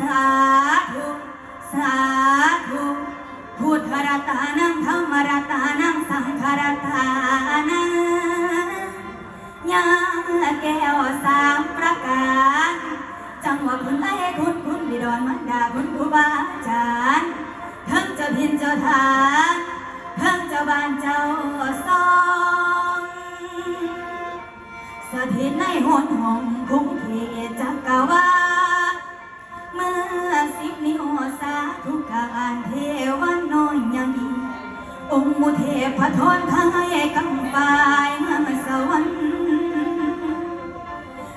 สาธุสาธุพุทธรัตานังธรรมรัตานังสังฆรัตานังยาแก้วสามประการจังหวะคุณไล่คุณคุณดีดอนมันดาคุณครูบาอาจารย์ทั้งเจ้าพินเจ้าทางทั้งเจ้าบ้านเจ้าซองสถิตในหนห้องคุ้มเขตจักรวา สิบนิ้วสาธุการเทวันน้อยยังดีองค์มุเทพทนทายกำปายมืองสวรรค์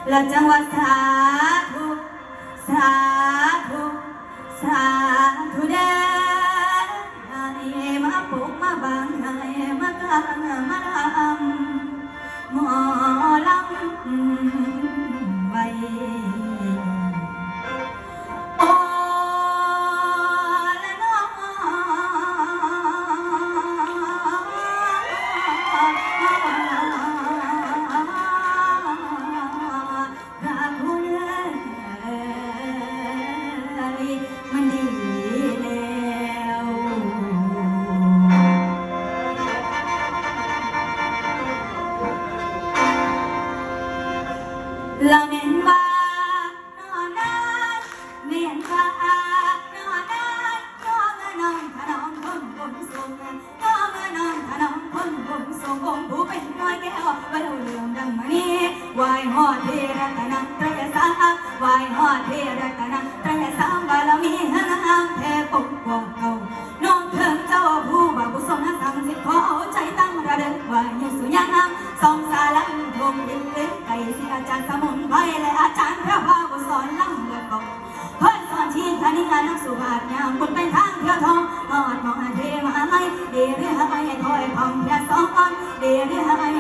และจังหวัดสาธุสาธุสาธุเด้อให้มาปุกมาบังให้มากลางมาลำหมอลำ ละเมนว่านอนนั้นเมนว่านอนนั้นน้องน้อนถนอมคนบนสูงน้องน้อนถนอมคนบนสูงองค์ผู้เป็นน้อยแก้วไว้เอาเรื่องดังมานี้ไหวหอดเทรัตนังตรยสามไหวหอดเทรัตนังตรยสาม กไก่สิอาจารย์สมุนไพรและอาจารย์พระพาบุสอนลำเลือดบอกเพิ่นสอนชีพนิงานนักสุภาพยามคุณเป็นทางเที่ยวทองหอดมองอาเทมาไห้เดเรียให้ถอยพำเพียสอนเดียเรียให้ถอ